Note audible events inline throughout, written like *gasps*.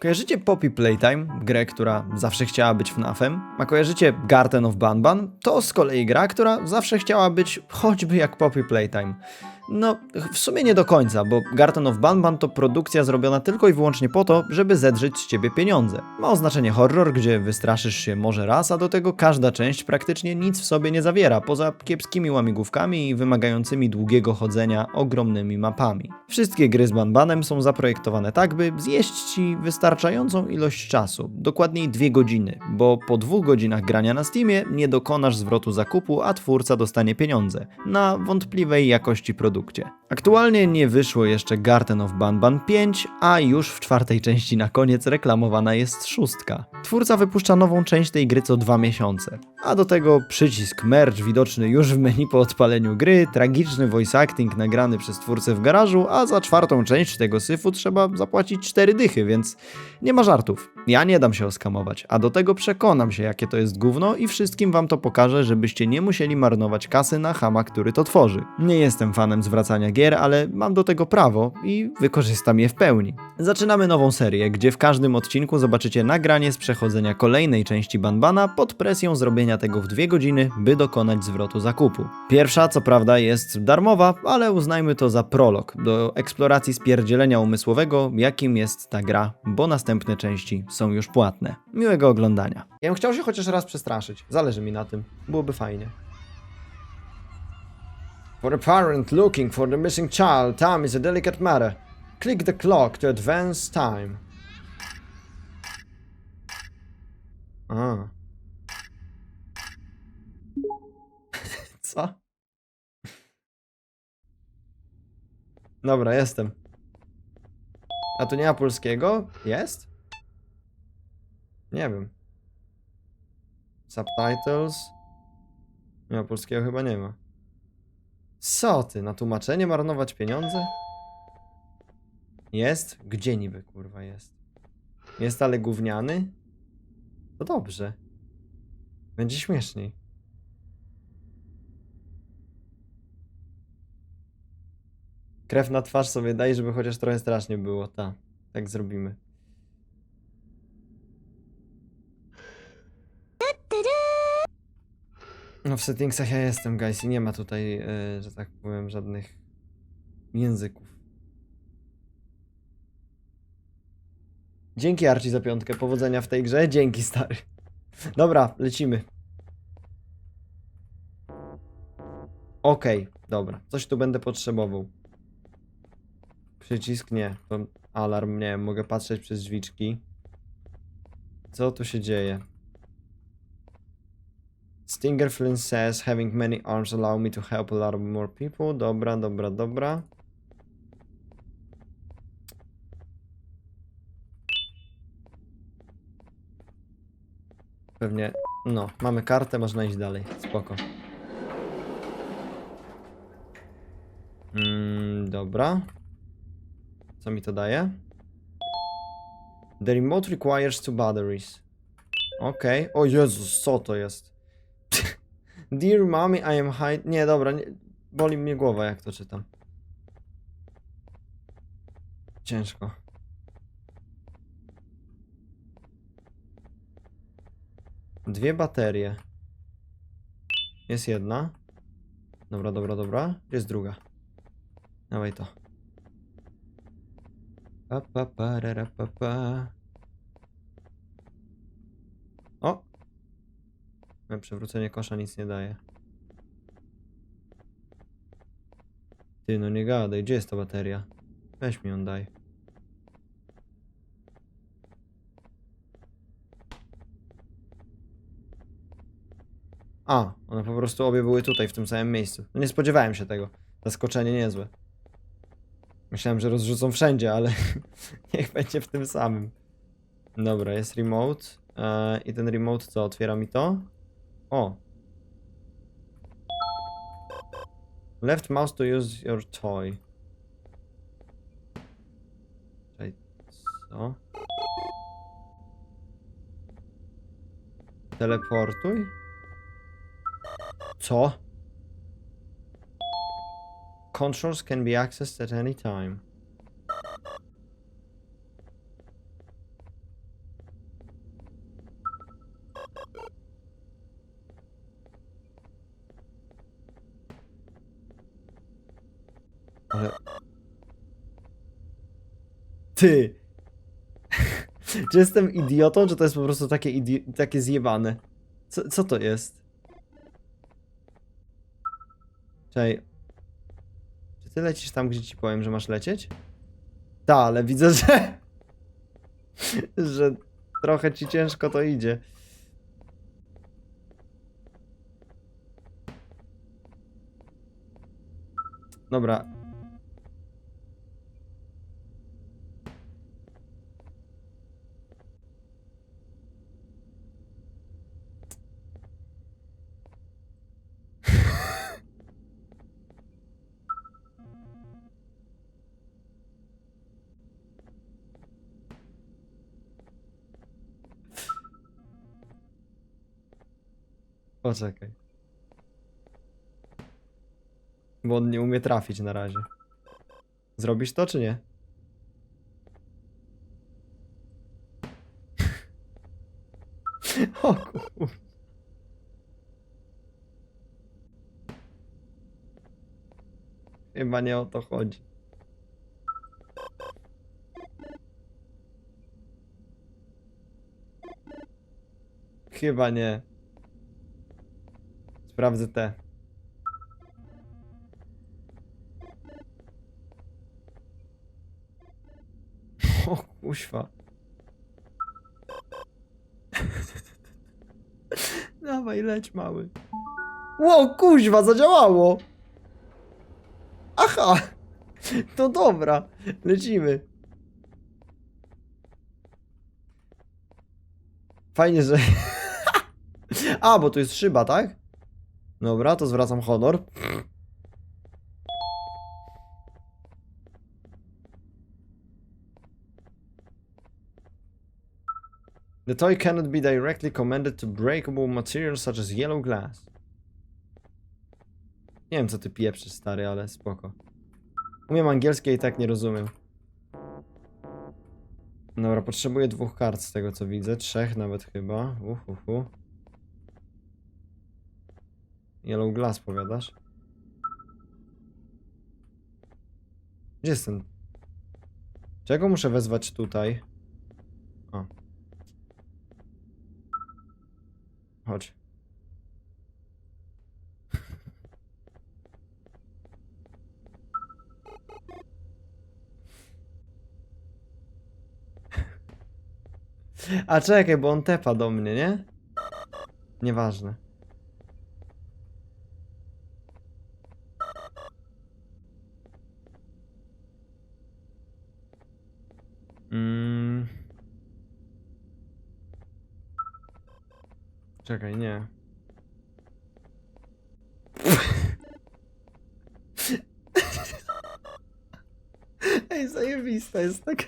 Kojarzycie Poppy Playtime, grę, która zawsze chciała być FNAF-em? A kojarzycie Garden of Banban? To z kolei gra, która zawsze chciała być choćby jak Poppy Playtime. No, w sumie nie do końca, bo Garden of Banban to produkcja zrobiona tylko i wyłącznie po to, żeby zedrzeć z ciebie pieniądze. Ma oznaczenie horror, gdzie wystraszysz się może raz, a do tego każda część praktycznie nic w sobie nie zawiera, poza kiepskimi łamigłówkami i wymagającymi długiego chodzenia ogromnymi mapami. Wszystkie gry z Banbanem są zaprojektowane tak, by zjeść ci wystarczającą ilość czasu, dokładniej dwie godziny, bo po dwóch godzinach grania na Steamie nie dokonasz zwrotu zakupu, a twórca dostanie pieniądze na wątpliwej jakości produkcie. Aktualnie nie wyszło jeszcze Garden of Banban 5, a już w czwartej części na koniec reklamowana jest szóstka. Twórca wypuszcza nową część tej gry co dwa miesiące. A do tego przycisk merch widoczny już w menu po odpaleniu gry, tragiczny voice acting nagrany przez twórcę w garażu, a za czwartą część tego syfu trzeba zapłacić cztery dychy, więc nie ma żartów. Ja nie dam się oskamować, a do tego przekonam się jakie to jest gówno i wszystkim wam to pokażę, żebyście nie musieli marnować kasy na chama, który to tworzy. Nie jestem fanem zwracania gier, ale mam do tego prawo i wykorzystam je w pełni. Zaczynamy nową serię, gdzie w każdym odcinku zobaczycie nagranie z przechodzenia kolejnej części Banbana pod presją zrobienia tego w dwie godziny, by dokonać zwrotu zakupu. Pierwsza, co prawda, jest darmowa, ale uznajmy to za prolog do eksploracji spierdzielenia umysłowego, jakim jest ta gra, bo następne części są już płatne. Miłego oglądania. Ja bym chciał się chociaż raz przestraszyć. Zależy mi na tym. Byłoby fajnie. For a parent looking for the missing child, time is a delicate matter. Click the clock to advance time. A. *laughs* Co? Dobra, jestem. A tu nie ma polskiego? Jest? Nie wiem. Subtitles? Nie ma polskiego chyba nie ma. Co ty, na tłumaczenie marnować pieniądze? Jest? Gdzie niby kurwa jest? Jest ale gówniany? To dobrze. Będzie śmieszniej. Krew na twarz sobie daj, żeby chociaż trochę strasznie było. Ta, tak zrobimy. No w settingsach ja jestem, guys, i nie ma tutaj, e, że tak powiem, żadnych języków. Dzięki Archie za piątkę, powodzenia w tej grze, dzięki stary. Dobra, lecimy. Okej, dobra, coś tu będę potrzebował. Przycisk nie, alarm nie, mogę patrzeć przez drzwiczki. Co tu się dzieje? Stinger Flynn says having many arms allow me to help a lot of more people. Dobra, dobra, dobra. Pewnie, no, mamy kartę, można iść dalej. Spoko. Mm, dobra. Co mi to daje? The remote requires two batteries. Okej. O Jezus, co to jest? Dear mommy, I am high... Nie, dobra, nie... boli mnie głowa jak to czytam. Ciężko. Dwie baterie. Jest jedna. Dobra, dobra, dobra. Jest druga? Dawaj to. Pa, pa, pa, ra, ra, pa, pa. O! No, Przewrócenie kosza nic nie daje. Ty, no nie gadaj, gdzie jest ta bateria? Weź mi ją daj. A, one po prostu obie były tutaj, w tym samym miejscu. No nie spodziewałem się tego. Zaskoczenie niezłe. Myślałem, że rozrzucą wszędzie, ale *laughs* niech będzie w tym samym. Dobra, jest remote. E, I ten remote co? Otwiera mi to? O. Left mouse to use your toy. Czekaj, co? Teleportuj? Co? Controls can be accessed at any time. Ty! *laughs* czy jestem idiotą, czy to jest po prostu takie, takie zjebane? Co, co to jest? Czekaj. Czy ty lecisz tam, gdzie ci powiem, że masz lecieć? Tak, ale widzę, *laughs* że... że trochę ci ciężko to idzie. Dobra. Poczekaj. Bo on nie umie trafić na razie. Zrobisz to, czy nie? *laughs* o kur... Chyba nie o to chodzi. Chyba nie. Sprawdzę te. O kuźwa. *laughs* Dawaj, leć mały. Ło, kuźwa, zadziałało! Aha! To dobra, lecimy. Fajnie, że... *laughs* A, bo tu jest szyba, tak? Dobra, to zwracam honor. The toy cannot be directly commanded to breakable materials such as yellow glass. Nie wiem co ty pieprzysz stary, ale spoko. Umiem angielski i tak nie rozumiem. Dobra, potrzebuję dwóch kart z tego co widzę. Trzech nawet chyba. Uhuhu. Yellow glass powiadasz? Gdzie jest ten? Czego muszę wezwać tutaj? O. Chodź. A czekaj, bo on tepa do mnie, nie? Nieważne. Czekaj, nie. Ej, zajebista jest ta gra.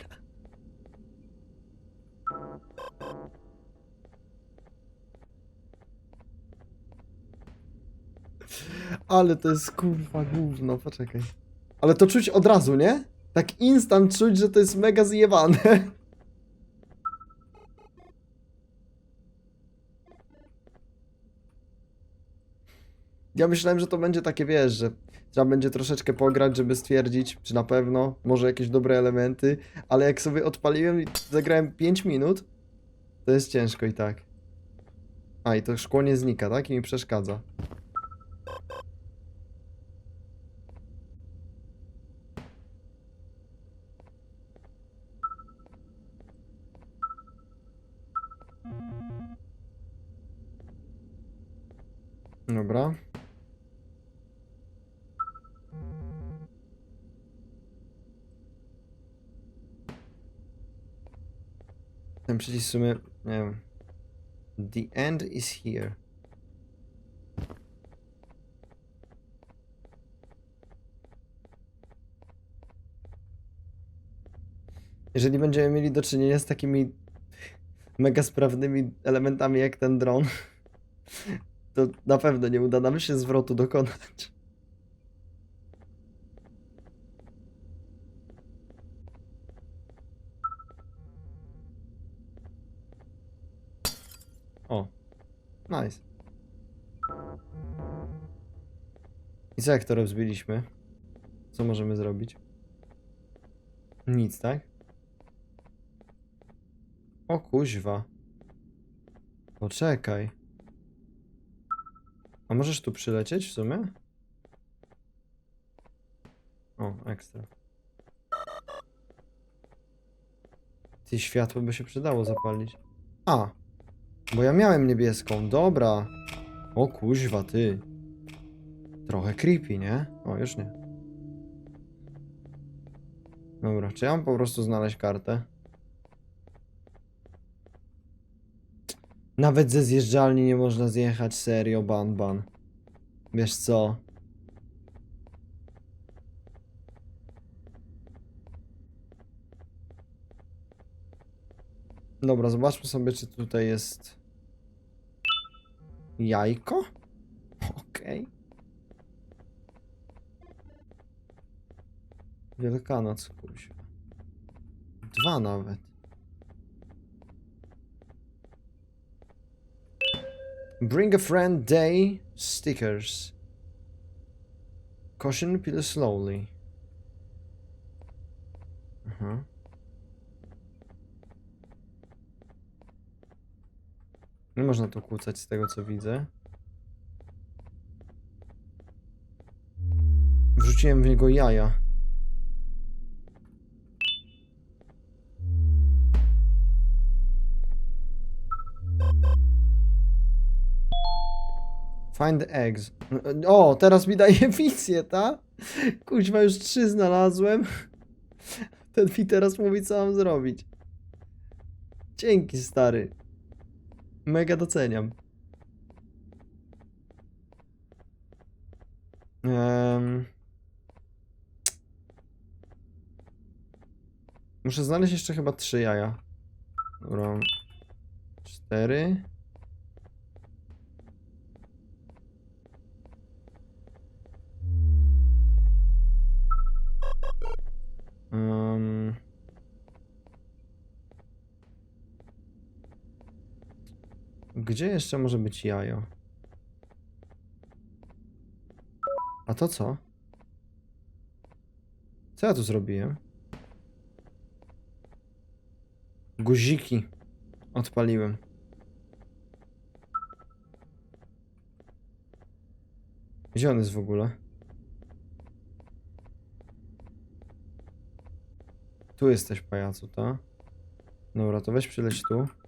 Ale to jest kurwa gówno, poczekaj. Ale to czuć od razu, nie? Tak instant czuć, że to jest mega zjebane. Ja myślałem, że to będzie takie, wiesz, że trzeba będzie troszeczkę pograć, żeby stwierdzić, czy na pewno, może jakieś dobre elementy, ale jak sobie odpaliłem i zagrałem 5 minut, to jest ciężko i tak. A, i to szkło nie znika, tak? I mi przeszkadza. Dobra. Przycisk w sumie, nie wiem. The end is here. Jeżeli będziemy mieli do czynienia z takimi mega sprawnymi elementami jak ten dron, *laughs* to na pewno nie uda nam się zwrotu dokonać. O, nice. I co jak to rozbiliśmy? Co możemy zrobić? Nic, tak? O kuźwa. Poczekaj. A możesz tu przylecieć w sumie? O, ekstra. Ty światło by się przydało zapalić. A! Bo ja miałem niebieską, dobra. O kuźwa, ty. Trochę creepy, nie? O, już nie. Dobra, czy ja mam po prostu znaleźć kartę? Nawet ze zjeżdżalni nie można zjechać, serio, ban, ban. Wiesz co? Dobra, zobaczmy sobie, czy tutaj jest jajko. Okej. Wielkanoc, kuźwa. Dwa nawet. Bring a friend day stickers. Caution peel slowly. Aha. Nie można tu kłócać z tego co widzę. Wrzuciłem w niego jaja. Find eggs. O, teraz mi daje *laughs* wizję, ta? Kuźwa, już trzy znalazłem. Ten mi teraz mówi, co mam zrobić. Dzięki, stary. Mega doceniam. Em. Muszę znaleźć jeszcze chyba trzy jaja. Dobra. Cztery. Um, gdzie jeszcze może być jajo? A to co? Co ja tu zrobiłem? Guziki odpaliłem. Gdzie on jest w ogóle? Tu jesteś, pajacu, to? Dobra, to weź przyleć tu.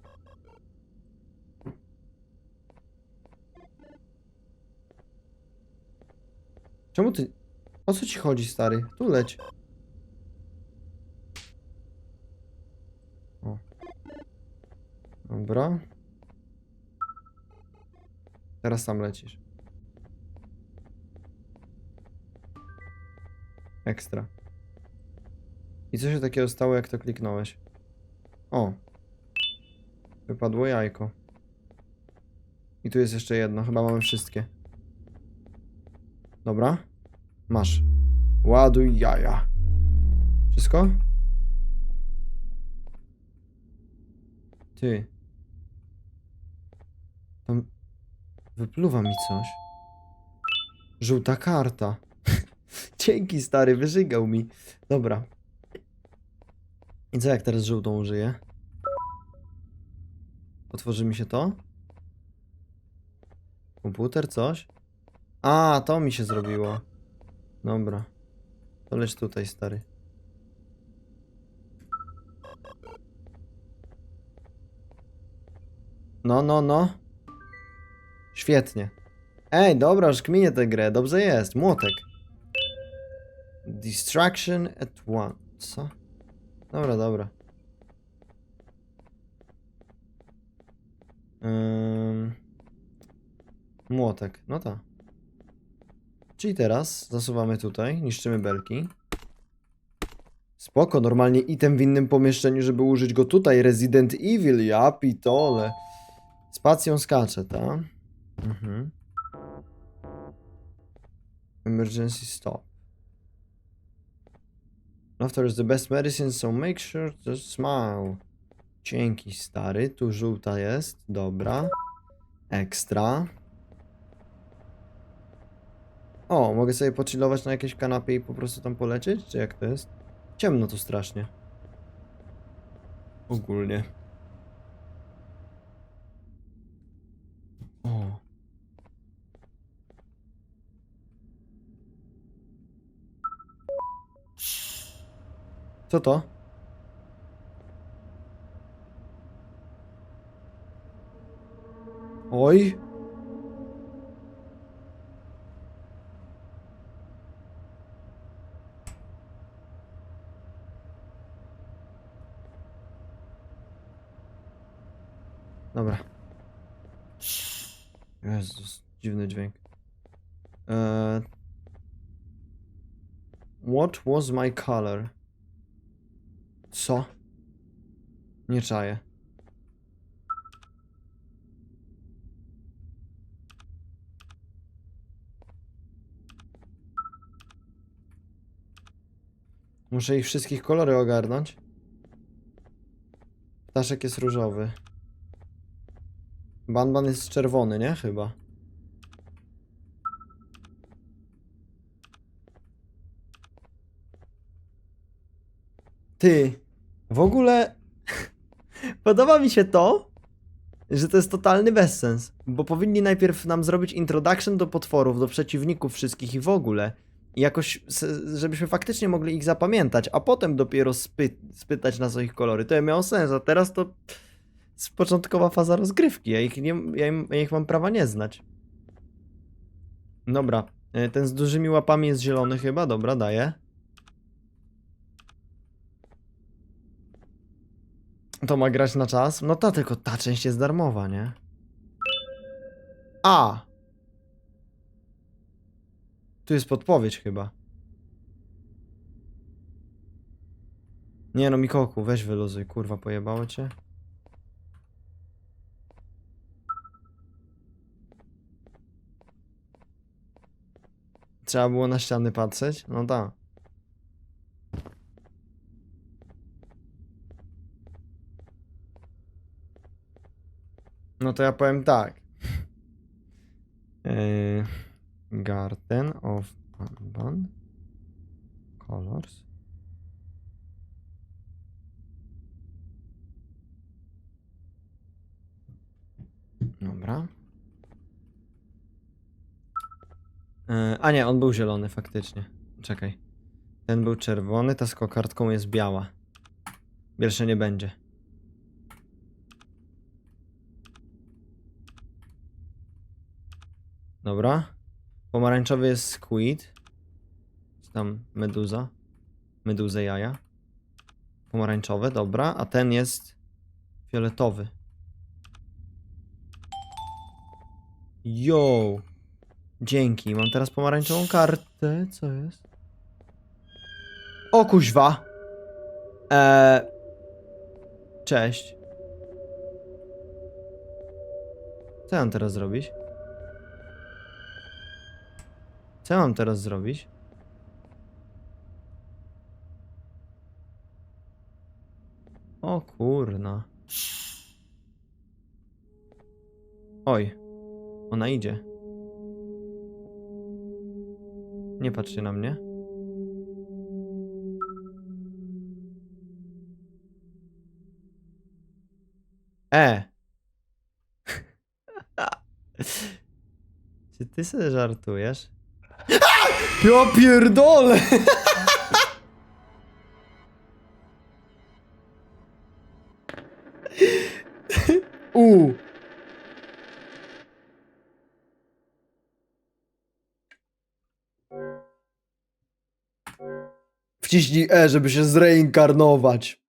Czemu ty... O co ci chodzi, stary? Tu leć. O. Dobra. Teraz sam lecisz. Ekstra. I co się takiego stało, jak to kliknąłeś? O. Wypadło jajko. I tu jest jeszcze jedno. Chyba mamy wszystkie. Dobra. Masz. Ładuj jaja. Wszystko? Ty. Tam wypluwa mi coś. Żółta karta. *laughs* Dzięki stary, wyżygał mi. Dobra. I co jak teraz żółtą użyję? Otworzy mi się to? Komputer, coś? A, to mi się zrobiło. Dobra. To leć tutaj, stary. No, no, no. Świetnie. Ej, dobra, już kminie tę grę. Dobrze jest. Młotek. Distraction at one. Co? Dobra, dobra. Ym... Młotek, no tak. Czyli teraz zasuwamy tutaj, niszczymy belki. Spoko, normalnie item w innym pomieszczeniu, żeby użyć go tutaj. Resident Evil, ja pitole. Spacją skacze, ta? Mhm. Emergency stop. Laughter is the best medicine, so make sure to smile. Dzięki, stary. Tu żółta jest. Dobra. Ekstra. O, mogę sobie pochillować na jakiejś kanapie i po prostu tam polecieć? Czy jak to jest? Ciemno tu strasznie. Ogólnie. O. Co to? Oj. Dziwny dźwięk. Eee... What was my color? Co? Nie czaję. Muszę ich wszystkich kolory ogarnąć. Ptaszek jest różowy. Banban jest czerwony, nie? Chyba. Ty, w ogóle *laughs* podoba mi się to, że to jest totalny bezsens, bo powinni najpierw nam zrobić introduction do potworów, do przeciwników wszystkich i w ogóle. I jakoś, żebyśmy faktycznie mogli ich zapamiętać, a potem dopiero spy spytać nas o ich kolory. To miało sens, a teraz to jest początkowa faza rozgrywki. Ja ich, nie, ja, im, ja ich mam prawa nie znać. Dobra, e, ten z dużymi łapami jest zielony chyba, dobra, daję. To ma grać na czas? No ta, tylko ta część jest darmowa, nie? A! Tu jest podpowiedź chyba. Nie no, Mikoku, weź wyluzuj, kurwa, pojebało cię? Trzeba było na ściany patrzeć? No tak. No to ja powiem tak. Yy, Garden of Banban. Colors. Dobra. Yy, a nie, on był zielony faktycznie. Czekaj. Ten był czerwony, ta z kokardką jest biała. Większe nie będzie. Dobra. Pomarańczowy jest squid. Tam meduza. Meduzę jaja. Pomarańczowe, dobra. A ten jest fioletowy. Yo. Dzięki. Mam teraz pomarańczową kartę. Co jest? O kuźwa. Eee. Cześć. Co ja mam teraz zrobić? Co mam teraz zrobić? O kurna. Oj. Ona idzie. Nie patrzcie na mnie. E. *laughs* Czy ty sobie żartujesz? Ja pierdolę! U. Wciśnij E, żeby się zreinkarnować.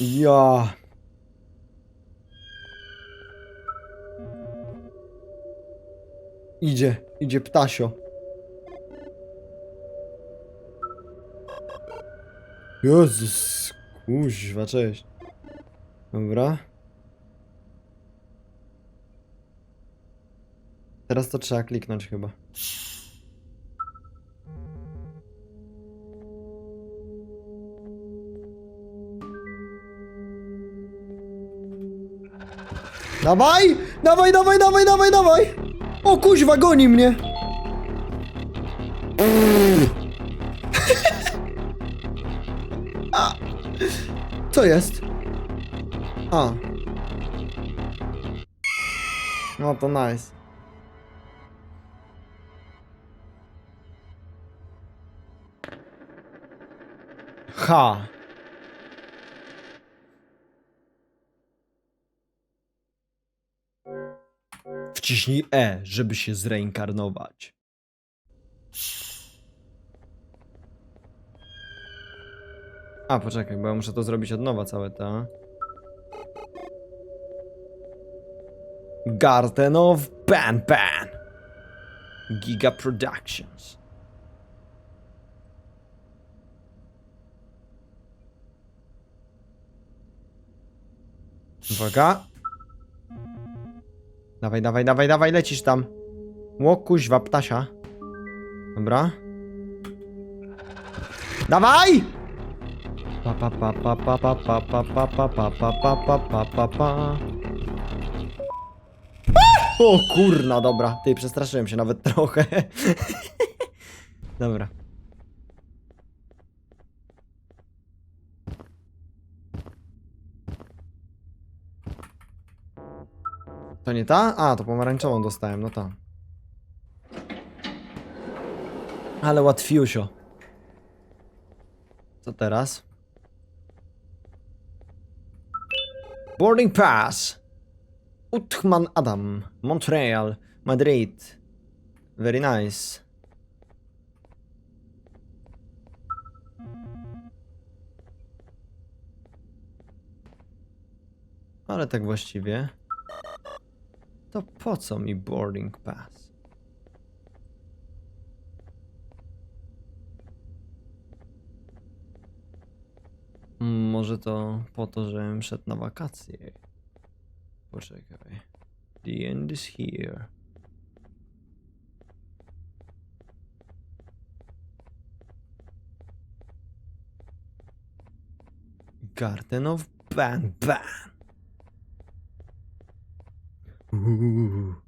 Ja. Idzie, idzie ptasio. Jezus, kuźwa, cześć. Dobra. Teraz to trzeba kliknąć chyba. Dawaj! Dawaj, dawaj, dawaj, dawaj, dawaj! O kuźwa, goni mnie! A. Co jest? A. No to nice. H. Wciśnij E, żeby się zreinkarnować. A, poczekaj, bo ja muszę to zrobić od nowa całe to. Garden of Ban Ban. Giga Productions. Uwaga. Dawaj, dawaj, dawaj, dawaj, lecisz tam. Łokuźwa, ptasia. Dobra. Dawaj! Pa pa pa pa pa pa pa pa pa pa pa pa pa pa pa pa pa O kurna, dobra. Ty, przestraszyłem się nawet trochę. Dobra. To nie ta? A, to pomarańczową dostałem, no to. Ale łatwiusio. Co teraz? Boarding pass. Uthman Adam. Montreal. Madrid. Very nice. Ale tak właściwie. To po co mi boarding pass? Mm, Może to po to, żebym szedł na wakacje. Poczekaj. The end is here. Garden of Ban Ban. Ooh.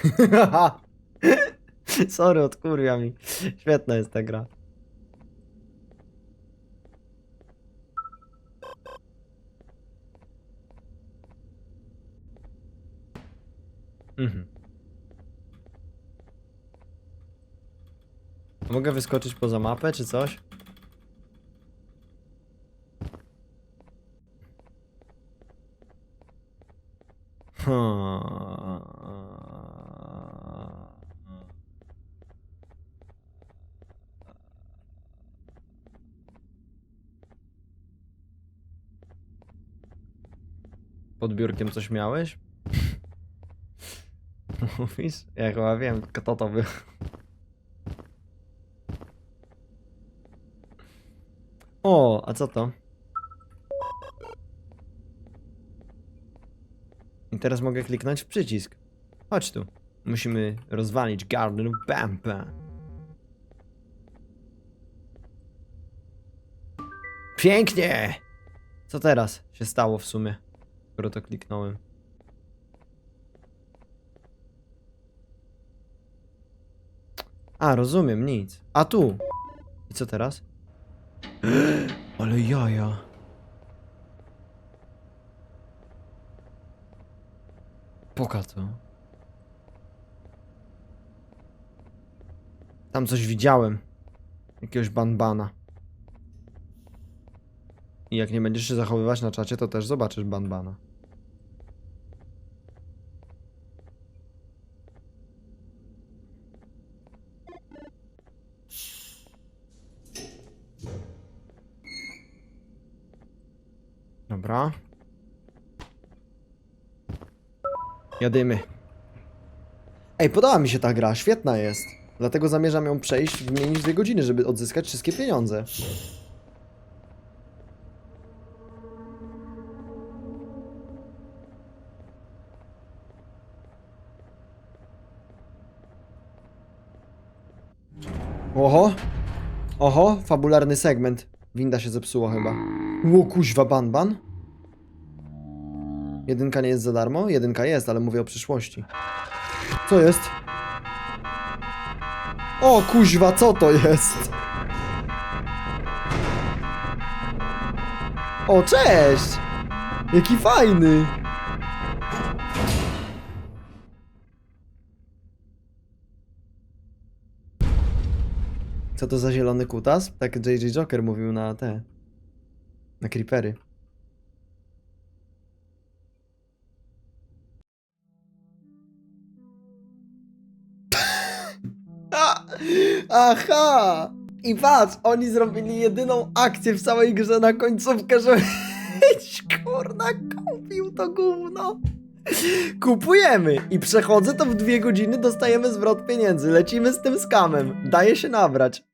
*laughs* Sorry, odkurwia mi. Świetna jest ta gra. Mhm. Mogę wyskoczyć poza mapę, czy coś? Hmm. Pod biurkiem coś miałeś? *laughs* Mówisz? Ja chyba wiem, kto to był. O, a co to? I teraz mogę kliknąć w przycisk. Chodź tu. Musimy rozwalić Garden Bampa. Pięknie! Co teraz się stało w sumie, skoro to kliknąłem? A, rozumiem, nic. A tu. I co teraz? *gasps* Ale jaja. Poka to. Tam coś widziałem. Jakiegoś banbana. I jak nie będziesz się zachowywać na czacie, to też zobaczysz banbana. Dobra. Jadymy. Ej, podoba mi się ta gra, świetna jest. Dlatego zamierzam ją przejść w mniej niż dwie godziny, żeby odzyskać wszystkie pieniądze. Oho. Oho, fabularny segment. Winda się zepsuła chyba. Ło kuźwa banban. Jedynka nie jest za darmo? Jedynka jest, ale mówię o przyszłości. Co jest? O kuźwa, co to jest? O, cześć! Jaki fajny! Co to za zielony kutas? Tak JJ Joker mówił na te... Na creepery. Aha! I patrz, oni zrobili jedyną akcję w całej grze na końcówkę, żebyś *laughs* kurna kupił to gówno. Kupujemy i przechodzę to w dwie godziny, dostajemy zwrot pieniędzy. Lecimy z tym skamem. Daje się nabrać.